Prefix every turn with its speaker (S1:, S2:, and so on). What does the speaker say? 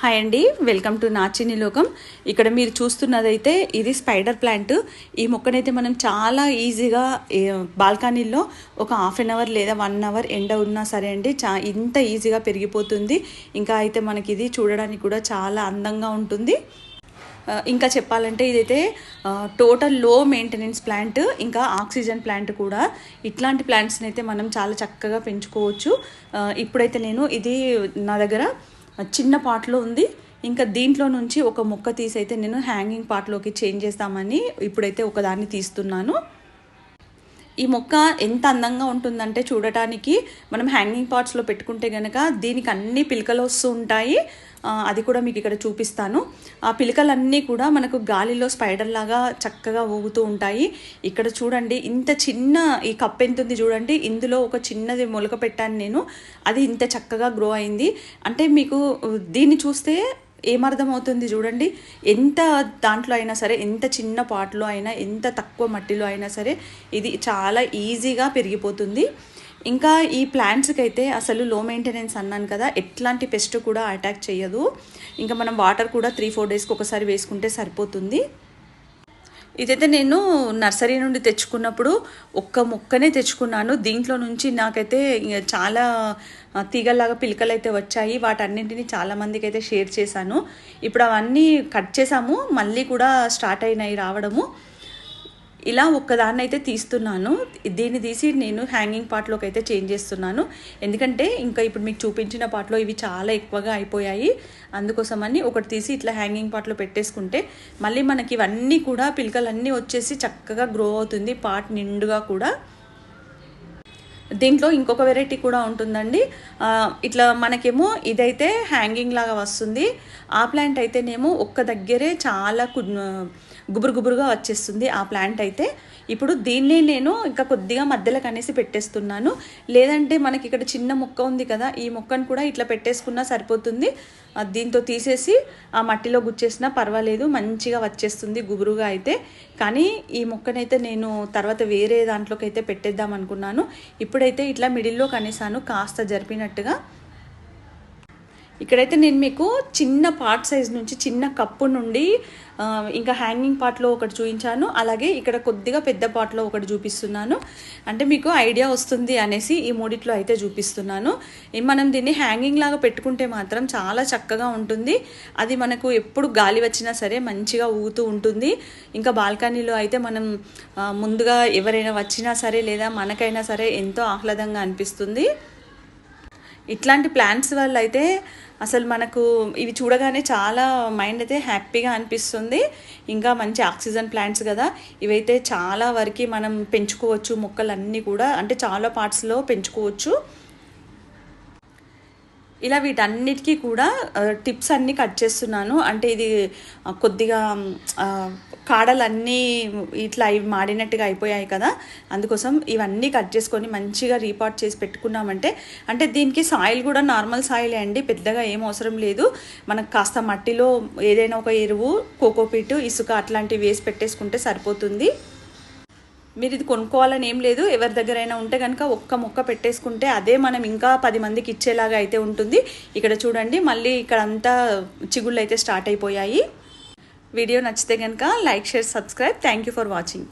S1: Hi అండి welcome to నాచిని లోకం ఇక్కడ మీరు చూస్తున్నదైతే ఇది స్పైడర్ ప్లాంట్ ఈ మొక్కనైతే మనం చాలా ఈజీగా బాల్కనీలో ఒక హాఫ్ అన్ అవర్ లేదా వన్ అవర్ ఎండ ఉన్నా సరే అండి చా ఇంత ఈజీగా పెరిగిపోతుంది. ఇంకా అయితే మనకి ఇది చూడడానికి కూడా చాలా అందంగా ఉంటుంది. ఇంకా చెప్పాలంటే ఇదైతే టోటల్లో మెయింటెనెన్స్ ప్లాంట్ ఇంకా ఆక్సిజన్ ప్లాంట్ కూడా. ఇట్లాంటి ప్లాంట్స్ని అయితే మనం చాలా చక్కగా పెంచుకోవచ్చు. ఇప్పుడైతే నేను ఇది నా దగ్గర చిన్న పాట్లో ఉంది. ఇంకా దీంట్లో నుంచి ఒక మొక్క తీసి అయితే నేను హ్యాంగింగ్ పార్ట్లోకి చేంజ్ చేస్తామని ఇప్పుడైతే ఒకదాన్ని తీస్తున్నాను. ఈ మొక్క ఎంత అందంగా ఉంటుందంటే చూడటానికి మనం హ్యాంగింగ్ పార్ట్స్లో పెట్టుకుంటే కనుక దీనికి అన్ని పిలకలు వస్తూ ఉంటాయి. అది కూడా మీకు ఇక్కడ చూపిస్తాను. ఆ పిలకలన్నీ కూడా మనకు గాలిలో స్పైడర్ లాగా చక్కగా ఊగుతూ ఉంటాయి. ఇక్కడ చూడండి ఇంత చిన్న ఈ కప్ ఎంత ఉంది చూడండి. ఇందులో ఒక చిన్నది మొలక పెట్టాను నేను. అది ఇంత చక్కగా గ్రో అయింది. అంటే మీకు దీన్ని చూస్తే ఏమర్థమవుతుంది చూడండి. ఎంత దాంట్లో అయినా సరే ఎంత చిన్న పాటలో అయినా ఎంత తక్కువ మట్టిలో అయినా సరే ఇది చాలా ఈజీగా పెరిగిపోతుంది. ఇంకా ఈ ప్లాంట్స్కి అయితే అసలు లో మెయింటెనెన్స్ అన్నాను కదా ఎట్లాంటి పెస్ట్ కూడా అటాక్ చేయదు. ఇంకా మనం వాటర్ కూడా త్రీ ఫోర్ డేస్కి ఒకసారి వేసుకుంటే సరిపోతుంది. ఇదైతే నేను నర్సరీ నుండి తెచ్చుకున్నప్పుడు ఒక్క మొక్కనే తెచ్చుకున్నాను. దీంట్లో నుంచి నాకైతే చాలా తీగల్లాగా పిలకలు అయితే వచ్చాయి. వాటన్నింటినీ చాలా మందికి అయితే షేర్ చేశాను. ఇప్పుడు అవన్నీ కట్ చేసాము మళ్ళీ కూడా స్టార్ట్ అయినాయి రావడము. ఇలా ఒక్కదాన్ని అయితే తీస్తున్నాను. దీన్ని తీసి నేను హ్యాంగింగ్ పార్ట్లోకి అయితే చేంజ్ చేస్తున్నాను. ఎందుకంటే ఇంకా ఇప్పుడు మీకు చూపించిన పార్ట్లో ఇవి చాలా ఎక్కువగా అయిపోయాయి. అందుకోసమని ఒకటి తీసి ఇట్లా హ్యాంగింగ్ పార్ట్లో పెట్టేసుకుంటే మళ్ళీ మనకి ఇవన్నీ కూడా పిలకలన్నీ వచ్చేసి చక్కగా గ్రో అవుతుంది. పార్ట్ నిండుగా కూడా. దీంట్లో ఇంకొక వెరైటీ కూడా ఉంటుందండి. ఇట్లా మనకేమో ఇదైతే హ్యాంగింగ్ లాగా వస్తుంది. ఆ ప్లాంట్ అయితేనేమో ఒక్క దగ్గరే చాలా కు- గుబురు గుబురుగా వచ్చేస్తుంది ఆ ప్లాంట్ అయితే. ఇప్పుడు దీన్ని నేను ఇంకా కొద్దిగా మధ్యలో కనేసి పెట్టేస్తున్నాను. లేదంటే మనకి ఇక్కడ చిన్న మొక్క ఉంది కదా ఈ మొక్కను కూడా ఇట్లా పెట్టేసుకున్నా సరిపోతుంది. దీంతో తీసేసి ఆ మట్టిలో గుచ్చేసినా పర్వాలేదు మంచిగా వచ్చేస్తుంది గుబురుగా అయితే. కానీ ఈ మొక్కనైతే నేను తర్వాత వేరే దాంట్లోకి అయితే పెట్టేద్దాం అనుకున్నాను. ఇప్పుడైతే ఇట్లా మిడిల్లో కనేసాను కాస్త జరిపినట్టుగా. ఇక్కడైతే నేను మీకు చిన్న పార్ట్ సైజ్ నుంచి చిన్న కప్పు నుండి ఇంకా హ్యాంగింగ్ పార్ట్లో ఒకటి చూపించాను. అలాగే ఇక్కడ కొద్దిగా పెద్ద పార్ట్లో ఒకటి చూపిస్తున్నాను. అంటే మీకు ఐడియా వస్తుంది అనేసి ఈ మూడిట్లో అయితే చూపిస్తున్నాను. మనం దీన్ని హ్యాంగింగ్ లాగా పెట్టుకుంటే మాత్రం చాలా చక్కగా ఉంటుంది. అది మనకు ఎప్పుడు గాలి వచ్చినా సరే మంచిగా ఊగుతూ ఉంటుంది. ఇంకా బాల్కనీలో అయితే మనం ముందుగా ఎవరైనా వచ్చినా సరే లేదా మనకైనా సరే ఎంతో ఆహ్లాదంగా అనిపిస్తుంది. ఇట్లాంటి ప్లాంట్స్ వల్ల అయితే అసలు మనకు ఇవి చూడగానే చాలా మైండ్ అయితే హ్యాపీగా అనిపిస్తుంది. ఇంకా మంచి ఆక్సిజన్ ప్లాంట్స్ కదా. ఇవైతే చాలా వరకు మనం పెంచుకోవచ్చు. మొక్కలన్నీ కూడా అంటే చాలా పార్ట్స్లో పెంచుకోవచ్చు. ఇలా వీటన్నిటికీ కూడా టిప్స్ అన్నీ కట్ చేస్తున్నాను. అంటే ఇది కొద్దిగా కాడలన్నీ ఇట్లా అవి మాడినట్టుగా అయిపోయాయి కదా. అందుకోసం ఇవన్నీ కట్ చేసుకొని మంచిగా రీపాట్ చేసి పెట్టుకున్నామంటే అంటే దీనికి సాయిల్ కూడా నార్మల్ సాయిలే అండి. పెద్దగా ఏం అవసరం లేదు. మనకు కాస్త మట్టిలో ఏదైనా ఒక ఎరువు కోకోపీట్ ఇసుక అట్లాంటివి వేసి పెట్టేసుకుంటే సరిపోతుంది. మీరు ఇది కొనుక్కోవాలని ఏం లేదు. ఎవరి దగ్గరైనా ఉంటే కనుక ఒక్క మొక్క పెట్టేసుకుంటే అదే మనం ఇంకా పది మందికి ఇచ్చేలాగా అయితే ఉంటుంది. ఇక్కడ చూడండి మళ్ళీ ఇక్కడ అంతా చిగుళ్ళు అయితే స్టార్ట్ అయిపోయాయి. వీడియో నచ్చితే కనుక like share subscribe. Thank you for watching.